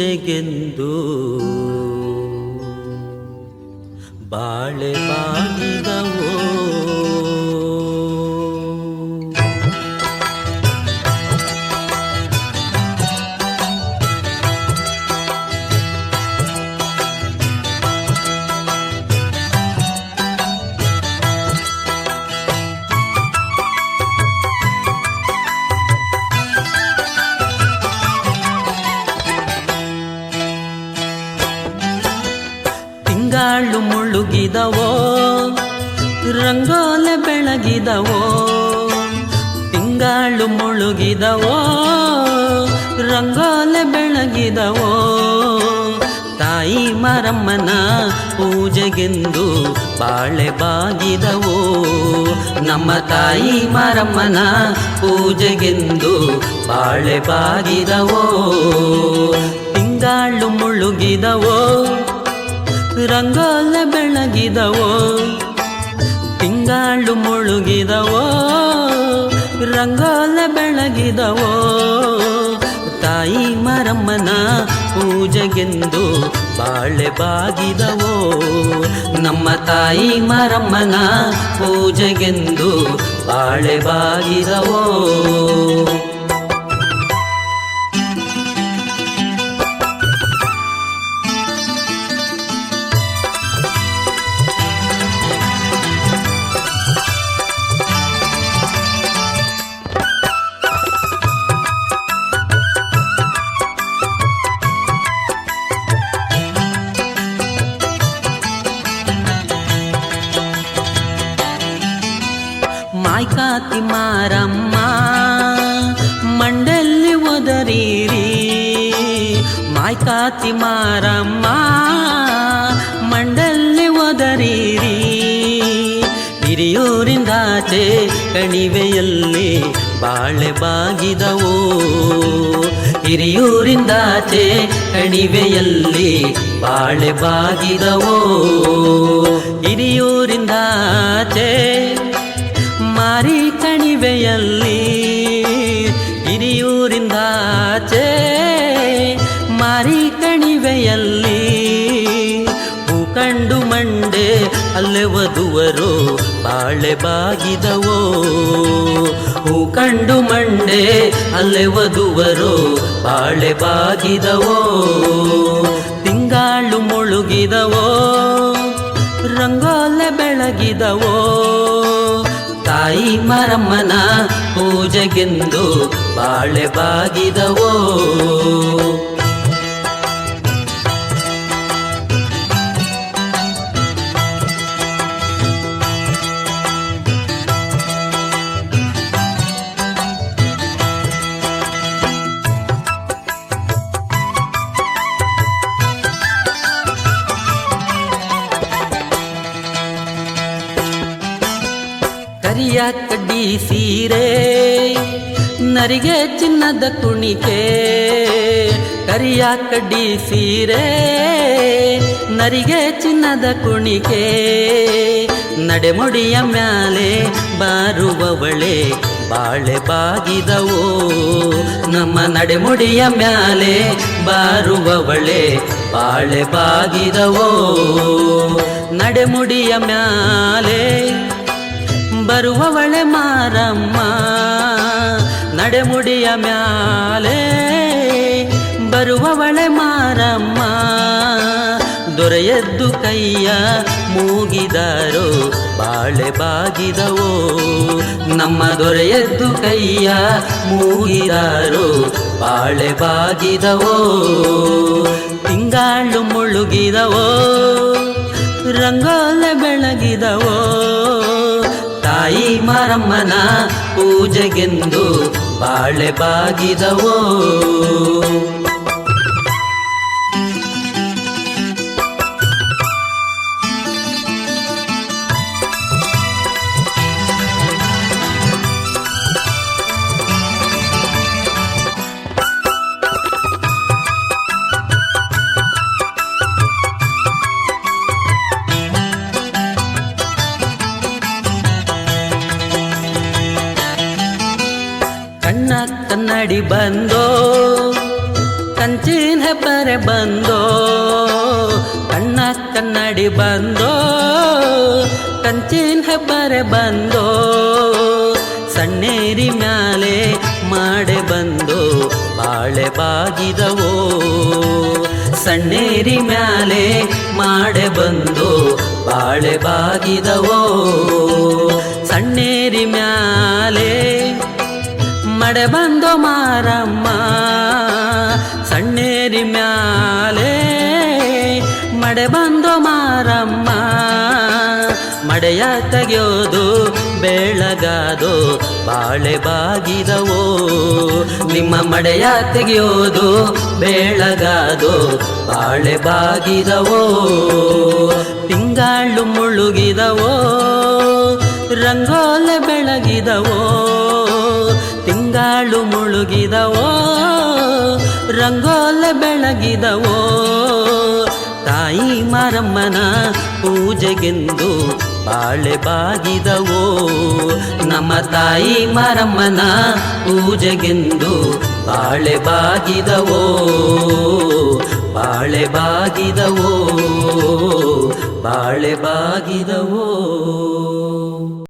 ಪೂಜೆಗೆಂದು ಬಾಳೆ ಬಾಗಿದವೋ ಮುಳುಗಿದವೋ? ರಂಗೋಲೆ ಬೆಳಗಿದವೋ? ತಿಂಗಾಳು ಮುಳುಗಿದವೋ? ರಂಗೋಲೆ ಬೆಳಗಿದವೋ? ತಾಯಿ ಮರಮ್ಮನ ಪೂಜೆಗೆಂದು ಬಾಳೆ ಬಾಗಿದವೋ? ನಮ್ಮ ತಾಯಿ ಮರಮ್ಮನ ಪೂಜೆಗೆಂದು ಬಾಳೆ ಬಾಗಿದವೋ? ತಿಂಗಾಳು ಮುಳುಗಿದವೋ? ರಂಗೋಲೆ ಬೆಳಗಿದವೋ ತಿಂಗಾಳು ಮುಳುಗಿದವೋ, ರಂಗೋಲ ಬೆಳಗಿದವೋ, ತಾಯಿ ಮರಮ್ಮನ ಪೂಜೆಗೆಂದು ಬಾಳೆ ಬಾಗಿದವೋ, ನಮ್ಮ ತಾಯಿ ಮರಮ್ಮನ ಪೂಜೆಗೆಂದು ಬಾಳೆ ಬಾಗಿದವೋ. ಮಾಯ್ಕಾತಿ ಮಾರಮ್ಮ, ಮಂಡಲ್ಲಿ ಒದರೀರಿ. ಮಾಯ್ಕಾತಿ ಮಾರಮ್ಮ, ಮಂಡಲ್ಲಿ ಒದರೀರಿ. ಹಿರಿಯೂರಿಂದಾಚೆ ಕಣಿವೆಯಲ್ಲಿ ಬಾಳೆ ಬಾಗಿದವು. ಹಿರಿಯೂರಿಂದಾಚೆ ಕಣಿವೆಯಲ್ಲಿ ಬಾಳೆ ಬಾಗಿದವು. ಹಿರಿಯೂರಿಂದಾಚೆ ಮಾರಿ ಕಣಿವೆಯಲ್ಲಿ ಹಿರಿಯೂರಿಂದಾಚೆ ಮಾರಿ ಕಣಿವೆಯಲ್ಲಿ ಹೂ ಕಂಡು ಮಂಡೆ ಅಲ್ಲೆ ವಧುವರು ಬಾಳೆ ಬಾಗಿದವೋ? ಹೂ ಕಂಡು ಮಂಡೆ ಅಲ್ಲೆ ವಧುವರು ಬಾಳೆ ಬಾಗಿದವೋ? ತಿಂಗಾಳು ಮುಳುಗಿದವೋ? ರಂಗೋಲೆ ಬೆಳಗಿದವೋ? ತಾಯಿ ಮರಮ್ಮನ ಪೂಜೆಗೆಂದು ಬಾಳೆ ಬಾಗಿದವೋ? ಕರಿಯ ಕಡ್ಡಿ ಸೀರೆ, ನರಿಗೆ ಚಿನ್ನದ ಕುಣಿಕೆ, ಕರಿಯ ಕಡ್ಡಿ ಸೀರೆ, ನರಿಗೆ ಚಿನ್ನದ ಕುಣಿಕೆ, ನಡೆಮುಡಿಯ ಮ್ಯಾಲೆ ಬಾರುವವಳೆ ಬಾಳೆ ಬಾಗಿದವೋ, ನಮ್ಮ ನಡೆಮುಡಿಯ ಮ್ಯಾಲೆ ಬಾರುವವಳೆ ಬಾಳೆ ಬಾಗಿದವೋ, ನಡೆಮುಡಿಯ ಮ್ಯಾಲೆ ಬರುವವಳೆ ಮಾರಮ್ಮ. ನಡೆಮುಡಿಯ ಮ್ಯಾಲೆ ಬರುವವಳೆ ಮಾರಮ್ಮ. ದೊರೆಯದ್ದು ಕೈಯ ಮೂಗಿದಾರೋ, ಬಾಳೆ ಬಾಗಿದವೋ. ನಮ್ಮ ದೊರೆಯದ್ದು ಕೈಯ ಮೂಗಿದಾರೋ, ಬಾಳೆ ಬಾಗಿದವೋ. ತಿಂಗಾಳು ಮುಳುಗಿದವೋ, ರಂಗೋಲೆ ಬೆಳಗಿದವೋ. ತಾಯಿ ಮರಮ್ಮನ ಪೂಜೆಗೆಂದು ಬಾಳೆ ಬಾಗಿದವೋ? ಕನ್ನಡಿ ಬಂದೋ, ಕಂಚಿನ ಪರೆ ಬಂದೋ, ಕಣ್ಣ ಕನ್ನಡಿ ಬಂದೋ, ಕಂಚಿನ ಪರೆ ಬಂದೋ, ಸಣ್ಣೇರಿ ಮ್ಯಾಲೆ ಮಾಡೆ ಬಂದೋ, ಬಾಳೆ ಬಾಗಿದವೋ, ಸಣ್ಣೇರಿ ಮ್ಯಾಲೆ ಮಾಡೆ ಬಂದೋ, ಬಾಳೆ ಬಾಗಿದವೋ, ಸಣ್ಣೇರಿ ಮ್ಯಾಲೆ ಮಡೆ ಬಂದು ಮಾರಮ್ಮ, ಸಣ್ಣೇರಿ ಮ್ಯಾಲೆ ಮಡೆ ಬಂದು ಮಾರಮ್ಮ, ಮಡೆಯ ತೆಗೆಯೋದು ಬೆಳಗಾದು, ಬಾಳೆ ಬಾಗಿದವೋ. ನಿಮ್ಮ ಮಡೆಯ ತೆಗೆಯೋದು ಬೆಳಗಾದು, ಬಾಳೆ ಬಾಗಿದವೋ. ತಿಂಗಾಳು ಮುಳುಗಿದವೋ, ರಂಗೋಲೆ ಬೆಳಗಿದವೋ. ತಿಂಗಾಳು ಮುಳುಗಿದವೋ, ರಂಗೋಲ ಬೆಳಗಿದವೋ, ತಾಯಿ ಮಾರಮ್ಮನ ಪೂಜೆಗೆಂದು ಬಾಳೆ ಬಾಗಿದವೋ, ನಮ್ಮ ತಾಯಿ ಮಾರಮ್ಮನ ಪೂಜೆಗೆಂದು ಬಾಳೆ ಬಾಗಿದವೋ ಬಾಳೆ ಬಾಗಿದವೋ ಬಾಳೆ ಬಾಗಿದವೋ.